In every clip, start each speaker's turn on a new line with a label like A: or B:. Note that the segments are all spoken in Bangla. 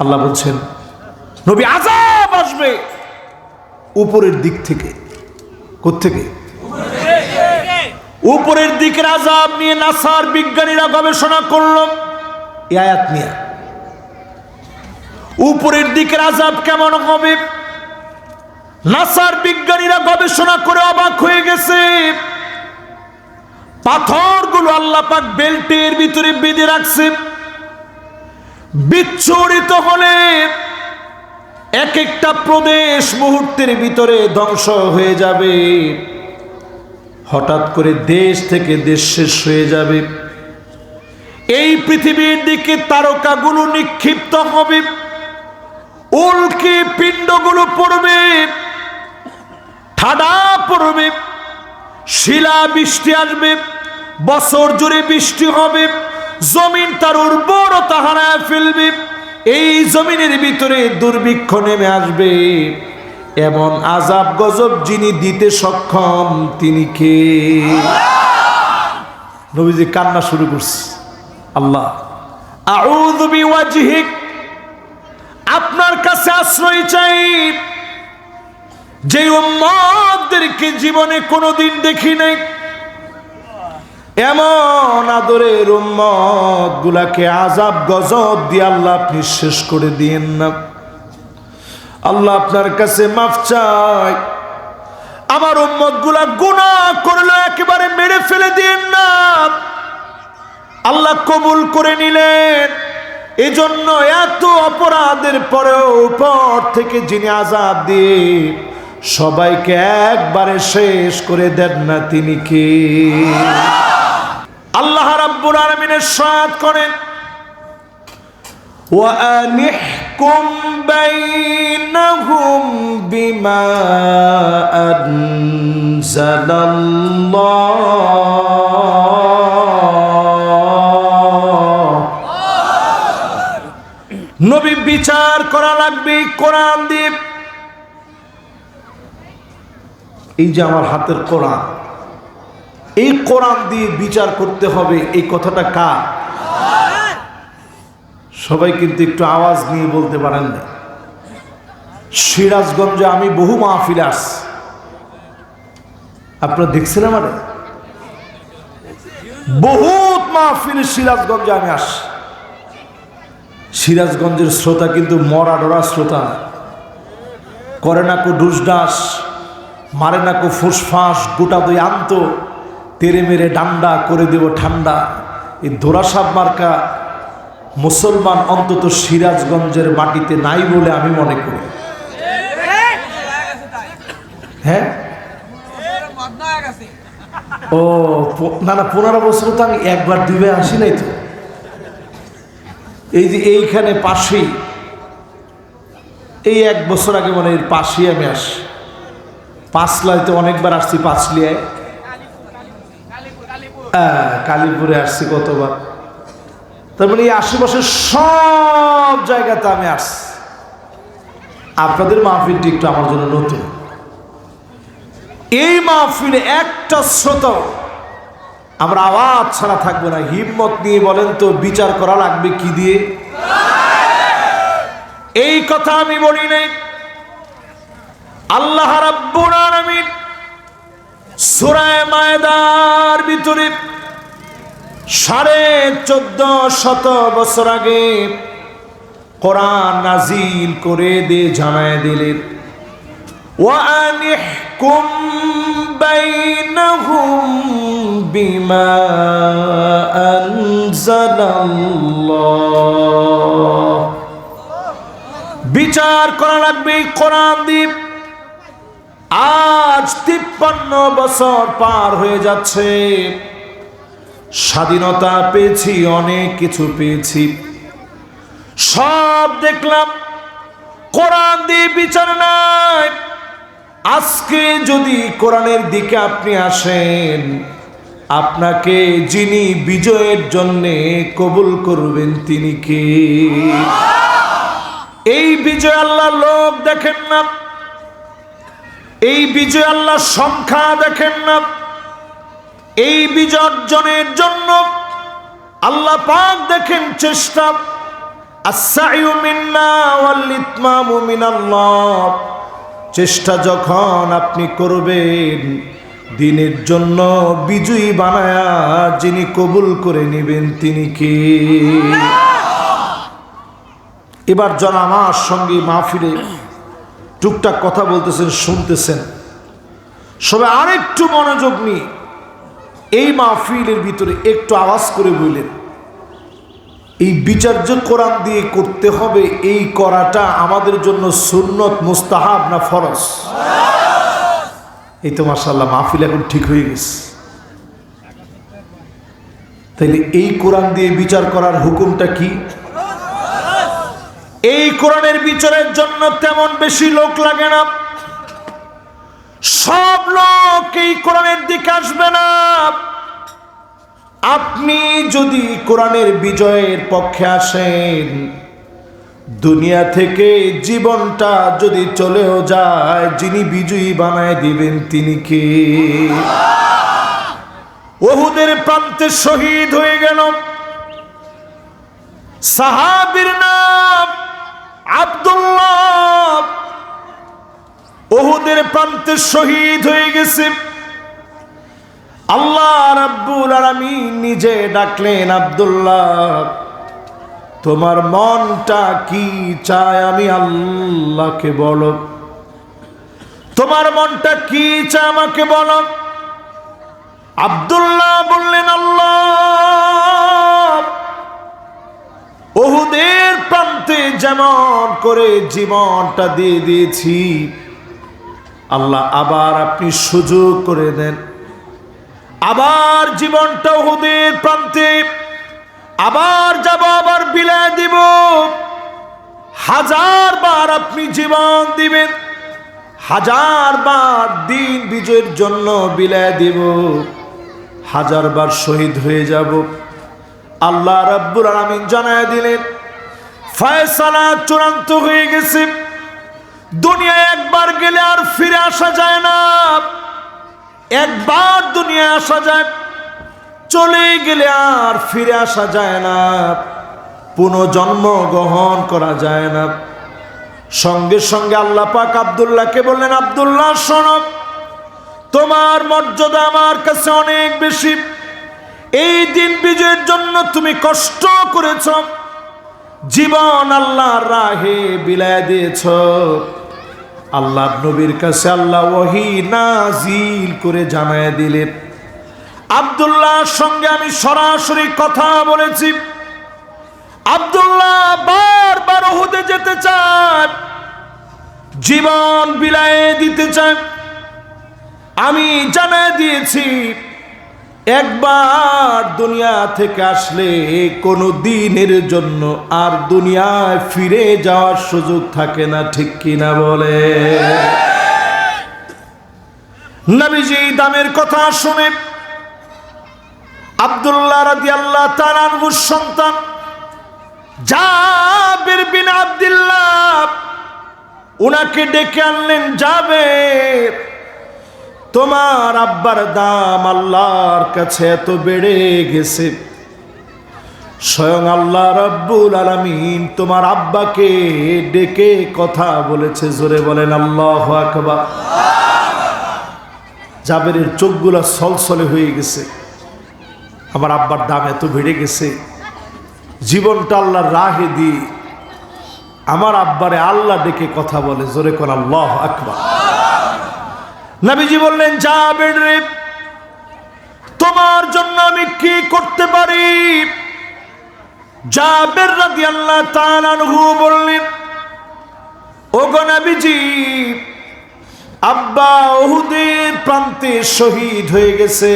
A: আল্লাহ বলছেন, নবী আজাব আসবে। উপরের দিক থেকে থেকে উপরের দিকের আজাব নিয়ে নাসার বিজ্ঞানীরা গবেষণা করল। আয়াত নিয়ে। উপরের দিকের আজাব কেমন হবে? নাসার বিজ্ঞানীরা গবেষণা করে অবাক হয়ে গেছে। পাথরগুলো আল্লাহ পাক বেল্টের ভিতরে বেঁধে রাখছে। বিচ্ছুরিত হলে এক একটা প্রদেশ মুহূর্তের ভিতরে ধ্বংস হয়ে যাবে। হঠাৎ করে দেশ থেকে দেশ শেষ হয়ে যাবে। এই পৃথিবীর দিকে তারকাগুলো নিক্ষিপ্ত হবে। উল্কি পিণ্ডগুলো পড়বে। ঠাডা পড়বে। শিলা বৃষ্টি আসবে। বছর জুড়ে বৃষ্টি হবে। জমিন তার উর্বরতা হারায় ফেলবে। এই জমিনের ভিতরে দুর্ভিক্ষ নেমে আসবে। এমন আজাব গজব যিনি দিতে সক্ষম, তিনি কে? নবীজি কান্না শুরু করছে। আল্লাহ আপনার কাছে আশ্রয় চাই। যে উম্মতদেরকে জীবনে কোনোদিন দেখি নাই এমন আদরের উম্মত গুলাকে আজাব গজব দিয়ে আল্লাহ আপনি শেষ করে দিয়েন না। আল্লাহ আপনার কাছে মাফ চাই আমার উম্মতগুলা গুণা করলে, একেবারে মেরে ফেলে দিয়েন না। আল্লাহ কবুল করে নিলেন। এজন্য এত অপরাধের পরেও উপর থেকে যিনি আজাদ দিয়ে সবাইকে একবারে শেষ করে দেন না তিনি কে? রাব্বুল আলামিনের সাথ করেন وأنحكم بينهم بما أنزل الله নবী বিচার করা লাগবে কোরআন দিয়ে এই যে আমার হাতের কোরআন এই কোরআন দিয়ে বিচার করতে হবে, এই কথাটা কার? সবাই কিন্তু একটু আওয়াজ নিয়ে বলতে পারেন না। সিরাজগঞ্জে আমি বহু মাহফিলে আস আপনারা দেখছেন আমারে? বহুত মাহফিলে সিরাজগঞ্জে আমি আস সিরাজগঞ্জের শ্রোতা কিন্তু মরা ডরা শ্রোতা করে না কো ডুস ডাস মারে না কো ফুসফাস, গোটা দই আনত। তেরে মেরে ডান্ডা করে দেব ঠান্ডা। এই দোরাসাব মার্কা মুসলমান অন্তত সিরাজগঞ্জের মাটিতে নাই বলে আমি মনে করি। হ্যাঁ? ও না না, পনেরো বছর তো আমি একবার ডুবে আসি নাই তো। এই যে এইখানে পাশেই, এই এক বছর আগে মানে এর পাশেই আমি আসি পাঁচলায় তো অনেকবার আসছি পাঁচলিয়ায়। হ্যাঁ কালীপুরে আসছি কতবার তার মানে এই আশেপাশের সব জায়গাতে আমি আসছি। আপনাদের মাহফিলটি একটু আমার জন্য নতুন। এই মাহফিলে একটা শ্রোত, আমরা আওয়াজ ছাড়া থাকব না। হিম্মত নিয়ে বলেন তো, বিচার করা লাগবে কি দিয়ে? এই কথা আমি বলি নাই। আল্লাহ রাব্বুল আলামিন সূরা মায়দার ভিতরে সাড়ে চোদ্দ শত বছর আগে কোরআন নাজিল করে দে জানায় দিলেন وأنحكم بينهم بما أنزل الله বিচার করা লাগবে এই কোরআন দ্বীপ আজ তিপ্পান্ন বছর পার হয়ে যাচ্ছে। স্বাধীনতা পেয়েছি, অনেক কিছু পেয়েছি। সব দেখলাম, কোরআন দিয়ে বিচার নাই। আজকে যদি কোরআনের দিকে আপনি আসেন, আপনাকে যিনি বিজয়ের জন্যে কবুল করবেন তিনি কে? এই বিজয় আল্লাহ লোক দেখেন না। এই বিজয় আল্লাহ সংখ্যা দেখেন না। এই বিজয় অর্জনের জন্য আল্লাহ পাক দেখেন চেষ্টা। চেষ্টা যখন আপনি করবেন, দিনের জন্য বিজয়ী বানায়া যিনি কবুল করে নেবেন তিনি কে? এবার যারা আমার সঙ্গে মাহফিলে টুকটাক কথা বলতেছেন, শুনতেছেন। সবাই আরেকটু মনোযোগ নিয়ে এই মাহফিলের ভিতরে একটু আওয়াজ করে বললেন, এই বিচার্য কোরআন দিয়ে করতে হবে, এই করাটা আমাদের জন্য সুন্নত, মুস্তাহাব না ফরজ? এই তো মাসাল্লাহ মাহফিল এখন ঠিক হয়ে গেছে। তাইলে এই কোরআন দিয়ে বিচার করার হুকুমটা কি? এই কোরআনের বিচারের জন্য তেমন বেশি লোক লাগে না। সব লোক এই কোরআনের দিকে আসবে না। আপনি যদি কোরআনের বিজয়ের পক্ষে আসেন, দুনিয়া থেকে জীবনটা যদি চলেও যায়, যিনি বিজয়ী বানায় দিবেন তিনি কে? ওহুদের প্রান্তে শহীদ হয়ে গেল। সাহাবির নাম আব্দুল্লাহ ওহুদের প্রান্তে শহীদ হয়ে গেছে। আল্লাহ রাব্বুল আলামিন নিজে ডাকলেন, আব্দুল্লাহ, তোমার মনটা কি চায় আমি আল্লাহকে বলো। তোমার মনটা কি চায় আমাকে বলো। আব্দুল্লাহ বললেন, আল্লাহ, ওহুদের প্রান্তে যেমন করে জীবনটা দিয়ে দিয়েছি। আল্লাহ আবার আপনি সুযোগ করে দেন। আবার জীবনটা ওহুদের প্রান্তে আবার যাব, আবার বিলায় দিব। হাজার বার আপনি জীবন দিবেন। হাজার বার দিন বিজয়ের জন্য বিলায় দিব। হাজার বার শহীদ হয়ে যাব। আল্লাহ রাব্বুল আলামিন জানায় দিলেন ফয়সালা চূড়ান্ত হয়ে গেছে। দুনিয়া একবার গেলে আর ফিরে আসা যায় না। একবার দুনিয়া আসা যায়, চলে গেলে আর ফিরে আসা যায় না। পুনর্জন্ম গ্রহণ করা যায় না। সঙ্গে সঙ্গে আল্লাহ পাক আবদুল্লাহকে বললেন, আবদুল্লাহ শোনক তোমার মর্যাদা আমার কাছে অনেক বেশি। এই দিন বিজয়ের জন্য তুমি কষ্ট করেছ। জীবন আল্লাহর রাহে বিলায় দিয়েছ। আল্লাহ নবীর কাছে আল্লাহ ওহি নাজিল করে জানায় দিলেন। আবদুল্লাহর সঙ্গে আমি সরাসরি কথা বলেছি। আবদুল্লাহ বারবার হতে যেতে চান জীবন বিলায়ে দিতে চান আমি জানায় দিয়েছি একবার দুনিয়া থেকে আসলে কোনো দিনের জন্য আর দুনিয়ায় ফিরে যাওয়ার সুযোগ থাকে না, ঠিক কিনা বলে? নবীজি দামের কথা শুনে আব্দুল্লাহ রাদি আল্লাহ তালানহুর সন্তান জাবির বিন আব্দুল্লাহ, উনাকে ডেকে আনলেন যাবে তোমার আব্বার দাম আল্লাহর কাছে এত বেড়ে গেছে। স্বয়ং আল্লাহ রব্বুল আলামিন তোমার আব্বাকে ডেকে কথা বলেছে, জোরে বলেন আল্লাহ আকবা জাবেরের চোখগুলো সলসলে হয়ে গেছে। আমার আব্বার দাম এত বেড়ে গেছে। জীবনটা আল্লাহর রাহে দিয়ে আমার আব্বারে আল্লাহ ডেকে কথা বলে, জোরে কোন আল্লাহ আকবার। নবীজি বললেন যা বেড়ে তোমার জন্য আমি কি করতে পারি? জাবের রাদি আল্লাহ তালানহু বললেন ও গো নবীজি, আব্বা ওহুদের প্রান্তে শহীদ হয়ে গেছে।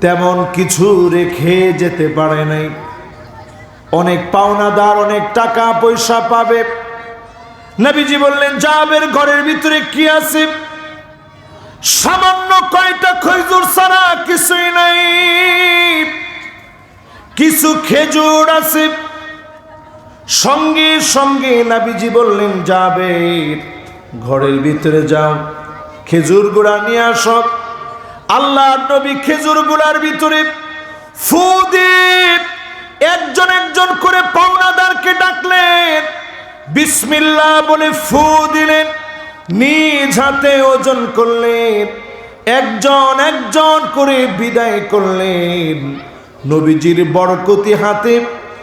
A: তেমন কিছু রেখে যেতে পারে নাই। অনেক পাওনাদার, অনেক টাকা পয়সা পাবে। নবীজি বললেন, জাবের ঘরের ভিতরে কি আছে? সামান্য কয়টা খৈজুর ছাড়া কিছুই নাই। কিছু খেজুর আছে। সঙ্গে সঙ্গে নাবিজি বললেন, যাবে, ঘরের ভিতরে যাও, খেজুর গুড়া নিয়ে আস। আল্লাহ নবী খেজুর গুড়ার ভিতরে ফু একজন একজন করে পাওনাদারকে ডাকলেন। বিসমিল্লাহ বলে ফু দিলেন। নিজ হাতে ওজন করলেন, একজন একজন করে বিদায় করলেন। নবীজির বরকতি হাতে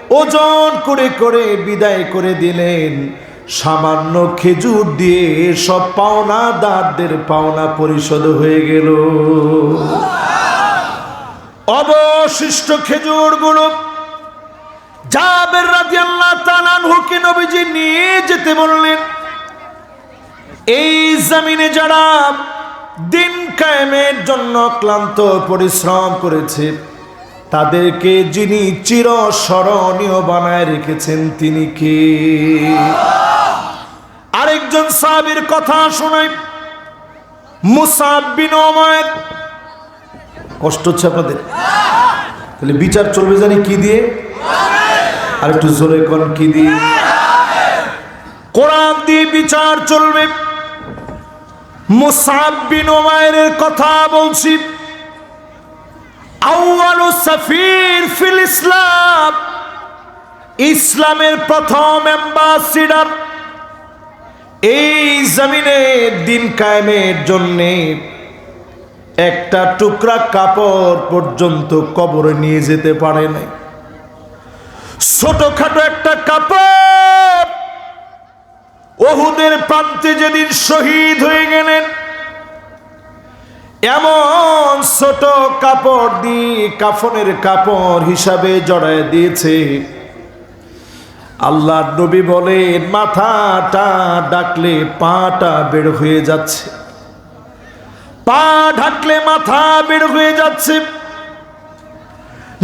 A: ওজন করে করে বিদায় করে দিলেন। সামান্য খেজুর দিয়ে সব পাওনাদারদের পাওনা পরিশোধ হয়ে গেল। অবশিষ্ট খেজুরগুলো জাবের রাজি আল্লাহ তালানহুকে নবীজি নিয়ে যেতে বললেন। এই জমিনে যারা দিন কায়েমের জন্য ক্লান্ত পরিশ্রম করেছে। তাদেরকে যিনি চির স্মরণীয় বানায় রেখেছেন, তিনি কে? আরেকজন সাহাবীর কথা শোনাই মুসাব বিন ওমর কষ্ট হচ্ছে আপনাদের। তাহলে বিচার চলবে জানি কি দিয়ে? আর একটু জোরে কি দিয়ে? কোরআন দিয়ে বিচার চলবে। কথা ফিল ইসলাম। ইসলামের প্রথম অ্যাম্বাসিডার। এই জমিনে দিন কায়েমের জন্যে একটা টুকরা কাপড় পর্যন্ত কবরে নিয়ে যেতে পারে নাই। ছোটখাটো একটা কাপড় ওহুদের প্রান্তে যেদিন শহীদ হয়ে গেলেন, এমন ছোট কাপড় দিয়ে কাফনের কাপড় হিসাবে জড়ায় দিয়েছে। আল্লাহ নবী বলেন, মাথাটা ডাকলে পাটা বের হয়ে যাচ্ছে। পা ঢাকলে মাথা বের হয়ে যাচ্ছে।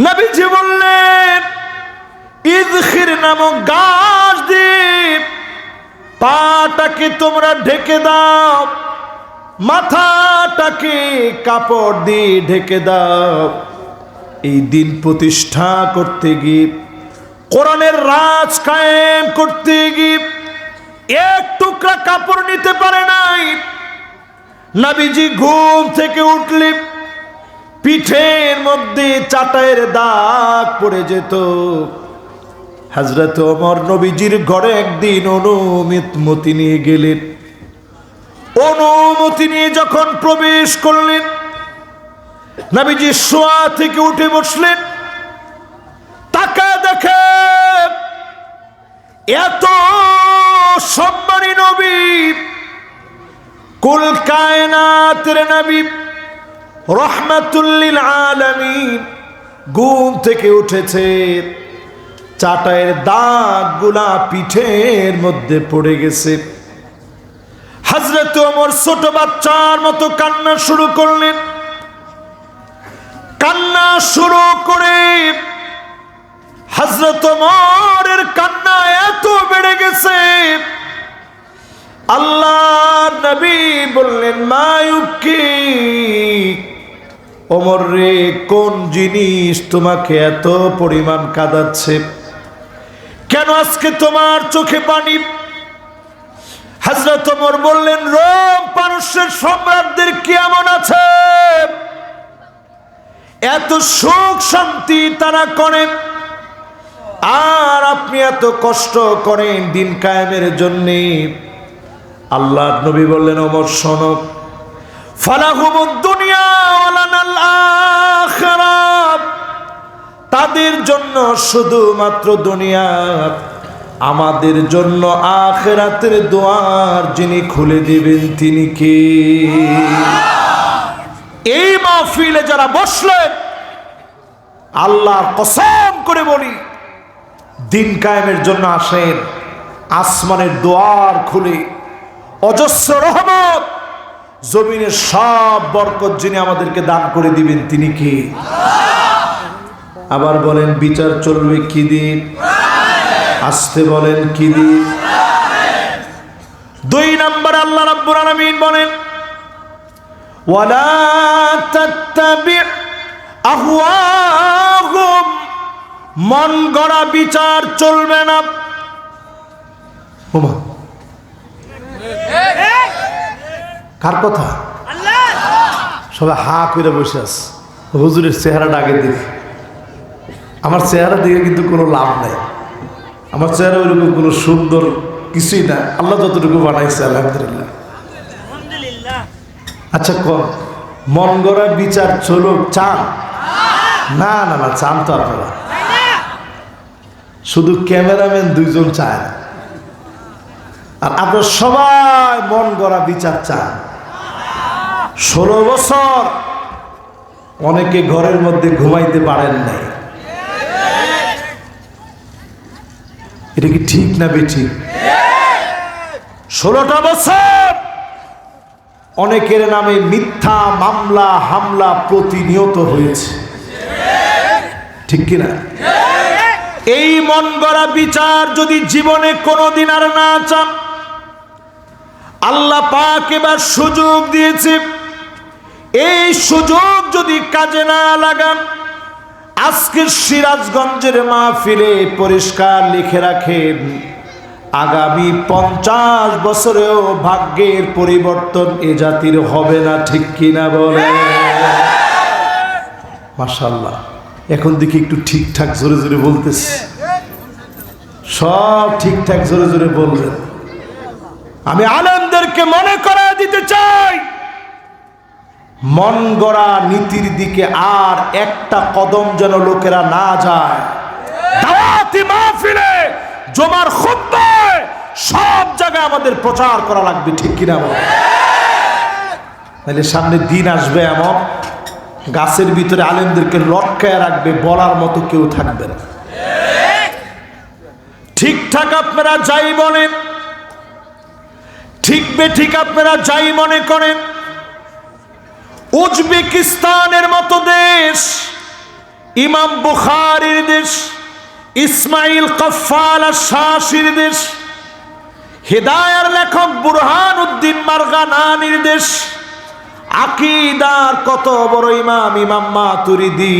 A: নবীজি বললেন, ইদখির নামক গাছ দিয়ে পাটাকে তোমরা ঢেকে দাও, মাথাটাকে কাপড় দিয়ে ঢেকে দাও। এই দিন প্রতিষ্ঠা করতে গিয়ে, কোরআনের রাজ কায়েম করতে গিয়ে এক টুকরা কাপড় নিতে পারে নাই। নাবিজি ঘুম থেকে উঠলে পিঠের মধ্যে চাটায়ের দাগ পড়ে যেত। হাজরত অমর নবীজির ঘরে একদিন অনুমতি নিয়ে গেলেন। অনুমতি নিয়ে যখন প্রবেশ করলেন, নবীজি শোয়া থেকে উঠে বসলেন। তাকা দেখে এত সম্মানী নবী, কুল কায়নাতের নবী, রহমাতুল্লিল আলামিন, ঘুম থেকে উঠেছে। চাটায়ের দাগগুলা পিঠের মধ্যে পড়ে গেছে। হাজরত ওমর ছোট বাচ্চার মতো কান্না শুরু করলেন। কান্না শুরু করে হজরত ওমরের কান্না এত বেড়ে গেছে। আল্লাহ নবী বললেন মায়ুকি ওমর রে, কোন জিনিস তোমাকে এত পরিমাণ কাঁদাচ্ছে? কেন আজকে তোমার চোখে পানি? হাজরত ওমর বললেন, রোম পারস্যের সম্রাটদের কেমন আছে? এত সুখ শান্তি তারা করেন আর আপনি এত কষ্ট করেন দিন কায়েমের জন্যে। আল্লাহ নবী বললেন, ওমর সনক ফালাহুমুদ দুনিয়া ওয়ালানাল আখিরাত। তাদের জন্য শুধুমাত্র দুনিয়ার আমাদের জন্য আখেরাতের দোয়ার যিনি খুলে দিবেন তিনি কে? এই মাহফিলে যারা বসলেন আল্লাহ কসম করে বলি, দিন কায়েমের জন্য আসেন, আসমানের দোয়ার খুলে। অজস্র রহমত, জমিনের সব বরকত যিনি আমাদেরকে দান করে দিবেন তিনি কে? আবার বলেন বিচার চলবে কি দিন আসতে বলেন কি দিন দুই নম্বর আল্লাহ রাব্বুল আলামিন বলেন ওয়ালা তাত্তাবি আহওয়াহুম। মন গড়া বিচার চলবে না। ওমা। কার কথা? সবাই হা করে বসে আছে। হুজুরের চেহারাটা আগে দেখি। আমার চেহারা দিয়ে কিন্তু কোনো লাভ নাই। আমার চেহারা ওইরকম কোনো সুন্দর কিছুই না। আল্লাহ যতটুকু বানাইছে আলহামদুলিল্লাহ।
B: আলহামদুলিল্লাহ।
A: আচ্ছা কম মন গড়া বিচার চলুক চান? না না না চান তো আপনারা শুধু ক্যামেরাম্যান দুইজন চায় না। আর আপনার সবাই মন গড়া বিচার চান। ষোলো বছর অনেকে ঘরের মধ্যে ঘুমাইতে পারেন নাই। এটা কি ঠিক না বেঠিক? ষোলোটা বছর! অনেকের নামে মিথ্যা মামলা, হামলা প্রতিনিয়ত হয়েছে। ঠিক কিনা? এই মন গড়া বিচার যদি জীবনে কোনোদিন আর না চান, আল্লাহ পাক এবার সুযোগ দিয়েছে। এই সুযোগ যদি কাজে না লাগান আজকের সিরাজগঞ্জের মাহফিলে পরিষ্কার লিখে রাখেন, আগামী পঞ্চাশ বছরেও ভাগ্যের পরিবর্তন এ জাতির হবে না, ঠিক কিনা বলে মাসাল্লাহ এখন দেখি একটু ঠিকঠাক জোরে জোরে বলতেছে। সব ঠিকঠাক জোরে জোরে বলবেন আমি আনন্দেরকে মনে করা দিতে চাই। মন গড়া নীতির দিকে আর একটা কদম যেন লোকেরা না যায়। জমার খুদ্ায় সব জায়গায় আমাদের প্রচার করা লাগবে, ঠিক কিনা তাহলে সামনে দিন আসবে এমন, গাছের ভিতরে আলেমদেরকে লটকায় রাখবে, বলার মতো কেউ থাকবে না। ঠিকঠাক আপনারা যাই বলেন ঠিক বে ঠিক আপনারা যাই মনে করেন। উজবেকিস্তানের মতো দেশ, ইমাম বুখারির দেশ, ইসমাইল কফাল শাসির দেশ, হেদায়ার লেখক বুরহান উদ্দিন মার্গানানির দেশ, আকিদার কত বড় ইমাম ইমাম মাতুরিদি,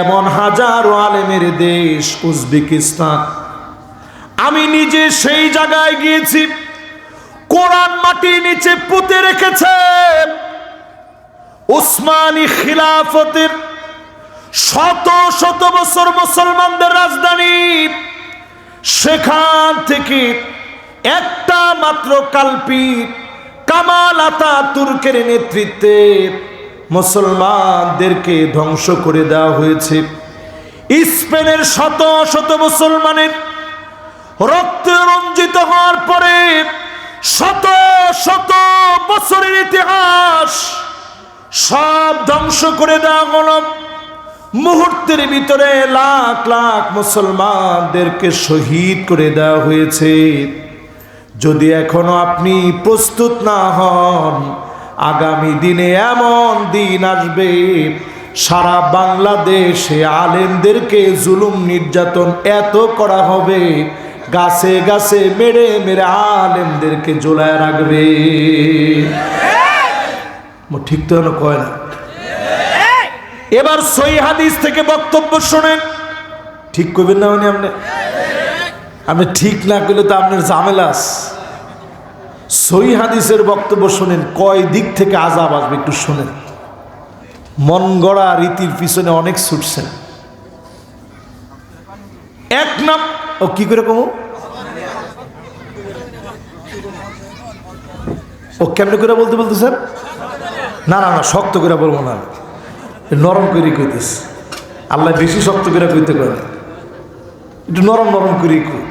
A: এমন হাজারো আলেমের দেশ উজবেকিস্তান। আমি নিজে সেই জায়গায় গিয়েছি, কোরআন মাটির নিচে পুঁতে রেখেছে। উসমানী খিলাফতের শত শত বছর মুসলমানদের রাজধানী। সেখান থেকে একটা মাত্র কাল্পিক কামাল আতা তুর্কের নেতৃত্বে মুসলমানদেরকে ধ্বংস করে দেওয়া হয়েছে। স্পেনের শত শত মুসলমানের রক্তে রঞ্জিত হওয়ার পরে শত শত বছরের ইতিহাস সব ধ্বংস করে দেওয়া হলো। মুহূর্তের ভিতরে লাখ লাখ মুসলমানদেরকে শহীদ করে দেওয়া হয়েছে। যদি এখনও আপনি প্রস্তুত না হন, আগামী দিনে এমন দিন আসবে, সারা বাংলাদেশে আলেমদেরকে জুলুম নির্যাতন এত করা হবে, গাছে গাছে মেরে মেরে আলেমদেরকে জোলায় রাখবে। ঠিক তো যেন কয় না। এবার সই হাদিস থেকে বক্তব্য শোনেন। ঠিক করবেন না মানে আপনি? আপনি ঠিক না করলে তো আপনার জামেলাস সই হাদিসের বক্তব্য শোনেন, কয় দিক থেকে আজাব আসবে একটু শোনেন। মন গড়া রীতির পিছনে অনেক ছুটছেন। এক নাম, ও কি করে কমু? ও কেমনে করে বলতে বলতেছেন? না না না, শক্ত করে বলব না। নরম করে কইতেস আল্লাহ বেশি শক্ত করে কইতে না। একটু নরম নরম করে কই।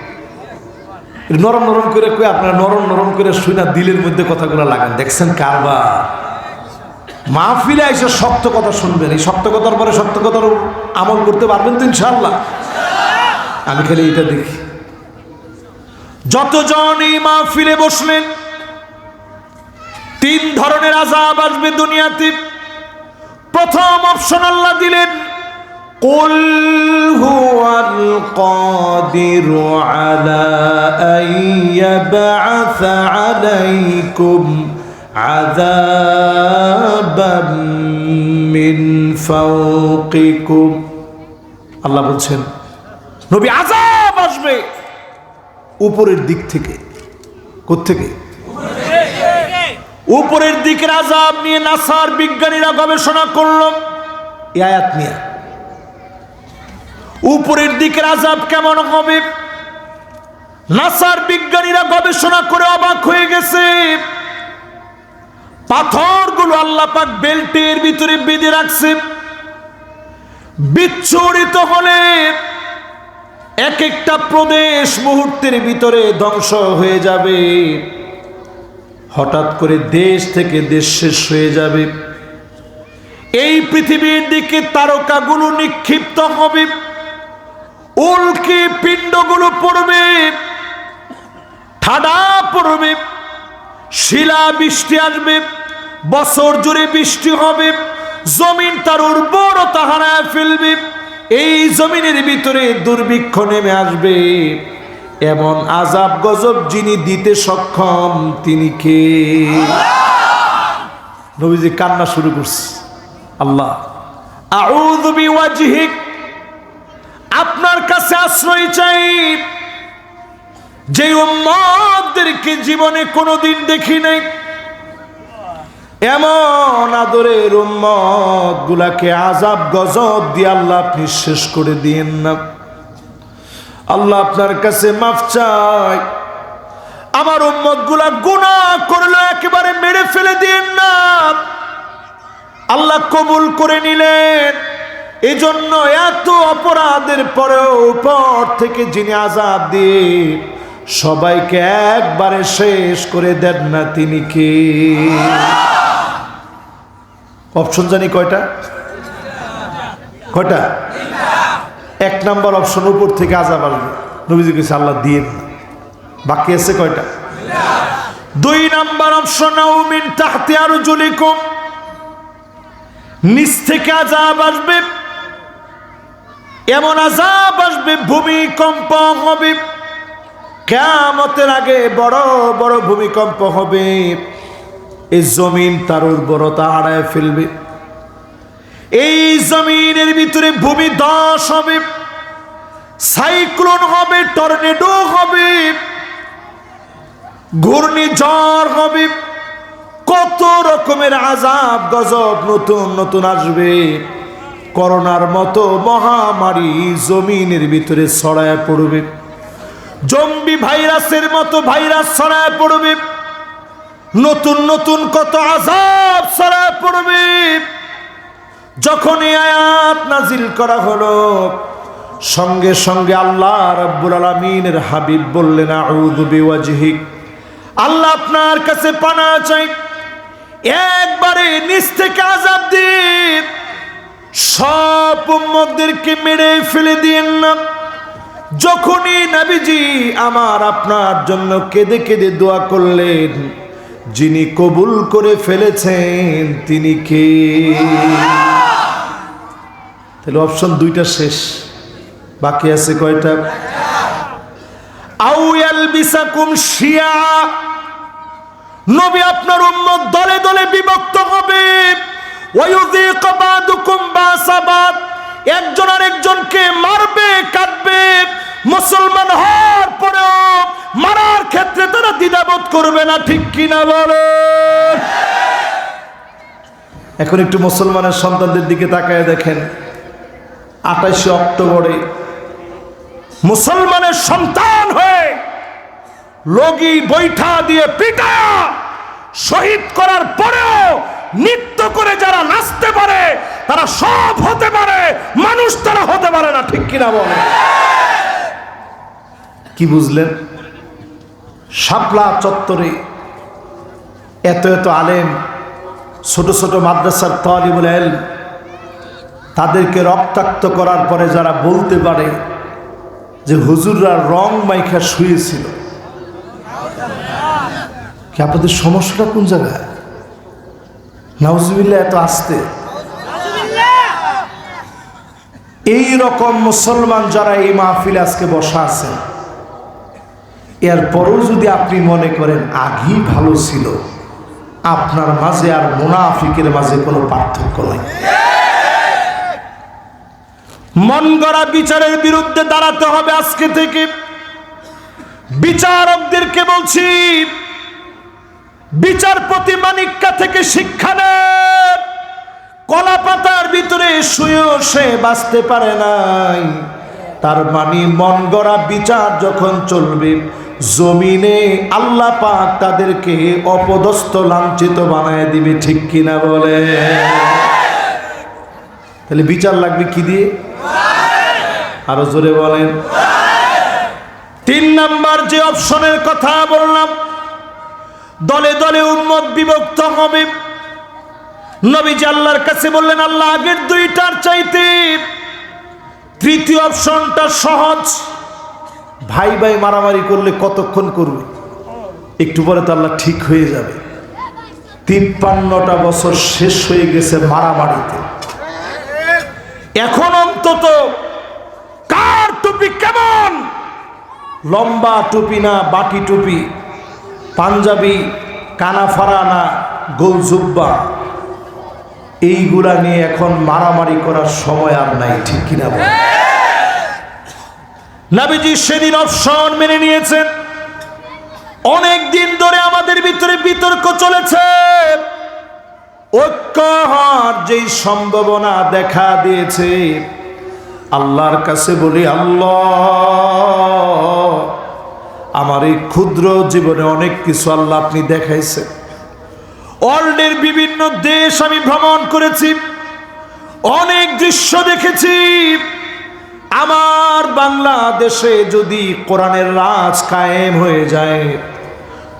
A: নরম নরম করে কই, আপনার নরম নরম করে শুনা দিলের মধ্যে কথাগুলো লাগান। দেখছেন কারবার? মাহফিলে এসে শক্ত কথা শুনবেন। এই শক্ত কথার পরে শক্ত কথার আমল করতে পারবেন তো ইনশাল্লাহ আমি খালি এটা দেখি। যতজন এই মাহফিলে বসলেন তিন ধরনের আজাব আসবে দুনিয়াতে প্রথম অপশন আল্লাহ দিলেন قل هو القادر على أن يبعث عليكم عذابا من فوقكم আল্লাহ বলছেন নবী আজাব আসবে উপরের দিক থেকে কোত্থেকে উপরের দিকের আজাব নিয়ে নাসার বিজ্ঞানীরা গবেষণা করল। আয়াত নিয়ে। উপরের দিকের আজাব কেমন হবে? নাসার বিজ্ঞানীরা গবেষণা করে অবাক হয়ে গেছে। পাথরগুলো আল্লাহ পাক বেল্টের ভিতরে বেঁধে রাখছে। বিচ্ছুরিত হলে এক একটা প্রদেশ মুহূর্তের ভিতরে ধ্বংস হয়ে যাবে। হঠাৎ করে দেশ থেকে দেশ শেষ হয়ে যাবে। এই পৃথিবীর দিকে তারকাগুলো নিক্ষিপ্ত হবে। উল্কি পিণ্ডগুলো পড়বে। ঠাডা পড়বে। শিলা বৃষ্টি আসবে। বছর জুড়ে বৃষ্টি হবে। জমিন তার উর্বরতা হারায় ফেলবে। এই জমিনের ভিতরে দুর্ভিক্ষ নেমে আসবে। এমন আজাব গজব যিনি দিতে সক্ষম, তিনি কে? নবীজি কান্না শুরু করছে। আল্লাহ আপনার কাছে আশ্রয় চাই। যে উম্মতদেরকে জীবনে কোনোদিন দেখি নাই, এমন আদরের উম্মত গুলাকে আজাব গজব দিয়ে আল্লাহ আপনি শেষ করে দিয়েন না। আল্লাহ আপনার কাছে মাফ চাই আমার উম্মতগুলা গুণা করল, একেবারে মেরে ফেলে দিন না। আল্লাহ কবুল করে নিলেন। এজন্য এত অপরাধের পরেও উপর থেকে যিনি আজাদ দিয়ে সবাইকে একবারে শেষ করে দেন না তিনি কে? অপশন জানি কয়টা? কয়টা? এক নাম্বার অপশন উপর থেকে আজাব আসবে। নবীজি কিছু আল্লাহ দিয়ে বাকি আছে কয়টা? দুই নাম্বার অপশন মিন তাহতে আরও জলিকুম নিচ থেকে আজাব আসবে। এমন আজাব আসবে, ভূমিকম্প হবে। কেমতের আগে বড় বড় ভূমিকম্প হবে। এই জমিন তার উর্বরতা হারায় ফেলবে। এই জমিনের ভিতরে ভূমি দশ হবে, সাইক্লোন হবে, টর্নেডো হবে ঘূর্ণিঝড় হবে, কত রকমের আজাব গজব নতুন নতুন আসবে। করোনার মতো মহামারী জমিনের ভিতরে ছড়ায় পড়বে, জম্বি ভাইরাসের মতো ভাইরাস ছড়ায় পড়বে, নতুন নতুন কত আজাব ছড়ায় পড়বে। যখন এই আয়াত নাজিল করা হলো, সঙ্গে সঙ্গে আল্লাহ রাব্বুল আলামিনের হাবিব বললেন, আউযু বিওয়াজহিক। আল্লাহ আপনার কাছে পানা চাই। একবারে নিচ থেকে আজাব দিন। সব উম্মতদেরকে মেরে ফেলে দিয়েন না। যখনই নবীজি আমার আপনার জন্য কেঁদে কেঁদে দোয়া করলেন যিনি কবুল করে ফেলেছেন, তিনি কে? তাহলে অপশন দুইটা শেষ। বাকি আছে কয়টা? আউয়াল বিসাকুম শিয়া। একজন আরেকজনকে মারবে, কাটবে। মুসলমান হওয়ার পরেও মারার ক্ষেত্রে তারা দ্বিধাবোধ করবে না, ঠিক কিনা বলো? এখন একটু মুসলমানের সন্তানদের দিকে তাকায় দেখেন। আঠাশে অক্টোবরে মুসলমানের সন্তান হয়ে লগি বৈঠা দিয়ে পিটা শহীদ করার পরেও নৃত্য করে যারা নাচতে পারে, তারা সব হতে পারে, মানুষ তারা হতে পারে না, ঠিক কিনা বলে? কি বুঝলেন? শাপলা চত্বরে এত এত আলেম, ছোট ছোট মাদ্রাসার তালিবুল এলম তাদেরকে রক্তাক্ত করার পরে যারা বলতে পারে যে হুজুররা রং মাইখা শুয়েছিল। কি আপনাদের সমস্যাটা কোন জায়গায়? নাউজুবিল্লা এত আসতে? এই রকম মুসলমান যারা এই মাহফিলে আজকে বসা আছেন এরপরও যদি আপনি মনে করেন আগেই ভালো ছিল, আপনার মাঝে আর মুনাফিকের মাঝে কোনো পার্থক্য নাই। মন গড়া বিচারের বিরুদ্ধে দাঁড়াতে হবে আজকে থেকে। বিচারকদেরকে বলছি, বিচারপতি মানিক্কা থেকে শিক্ষা নেন কলা পাতার ভিতরে শুয়েও সে বাঁচতে পারে নাই। তার মানে মন গড়া বিচার যখন চলবে জমিনে আল্লাহ পাক তাদেরকে অপদস্থ লাঞ্ছিত বানায় দিবে, ঠিক কিনা বলে? তাহলে বিচার লাগবে কি দিয়ে? আরও জোরে বলেন। তিন নাম্বার যে অপশনের কথা বললাম, দলে দলে উম্মত বিভক্ত হবে। নবীজি আল্লাহর কাছে বললেন, আল্লাহ আগের দুইটার চাইতে তৃতীয় অপশনটা সহজ। ভাই ভাই মারামারি করলে কতক্ষণ করবে? একটু পরে তো আল্লাহ ঠিক হয়ে যাবে। তিপ্পান্নটা বছর শেষ হয়ে গেছে মারামারিতে। এখন অন্তত কার টুপি কেমন? লম্বা টুপি না, বাটি টুপি? পাঞ্জাবি, কানাফারা না গোলজুব্বা এইগুলা নিয়ে এখন মারামারি করার সময় আর নাই, ঠিক কিনা বল? নাবিজি সেদিন অপশন মেনে নিয়েছেন। অনেক দিন ধরে আমাদের ভিতরে বিতর্ক চলেছে। ঐক্য হওয়ার যেই সম্ভাবনা দেখা দিয়েছে, আল্লাহর কাছে বলি, আল্লাহ, আমার এই ক্ষুদ্র জীবনে অনেক কিছু আল্লাহ আপনি দেখাইছেন। ওয়ার্ল্ডের বিভিন্ন দেশ আমি ভ্রমণ করেছি, অনেক দৃশ্য দেখেছি। আমার বাংলাদেশে যদি কোরআনের রাজ কায়েম হয়ে যায়,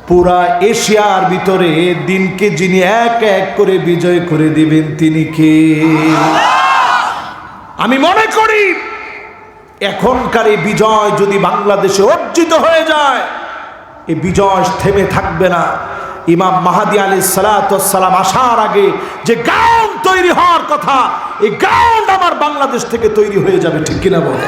A: পুরা এশিয়ার ভিতরে দিনকে যিনি এক এক করে বিজয় করে দিবেন তিনি কে? আমি মনে করি, এখনকার এই বিজয় যদি বাংলাদেশে অর্জিত হয়ে যায়, এই বিজয় থেমে থাকবে না। ইমাম মাহাদি আলী সালাতাম আসার আগে যে গ্রাউন্ড তৈরি হওয়ার কথা এই গ্রাউন্ড আমার বাংলাদেশ থেকে তৈরি হয়ে যাবে ঠিক কিনা বলে?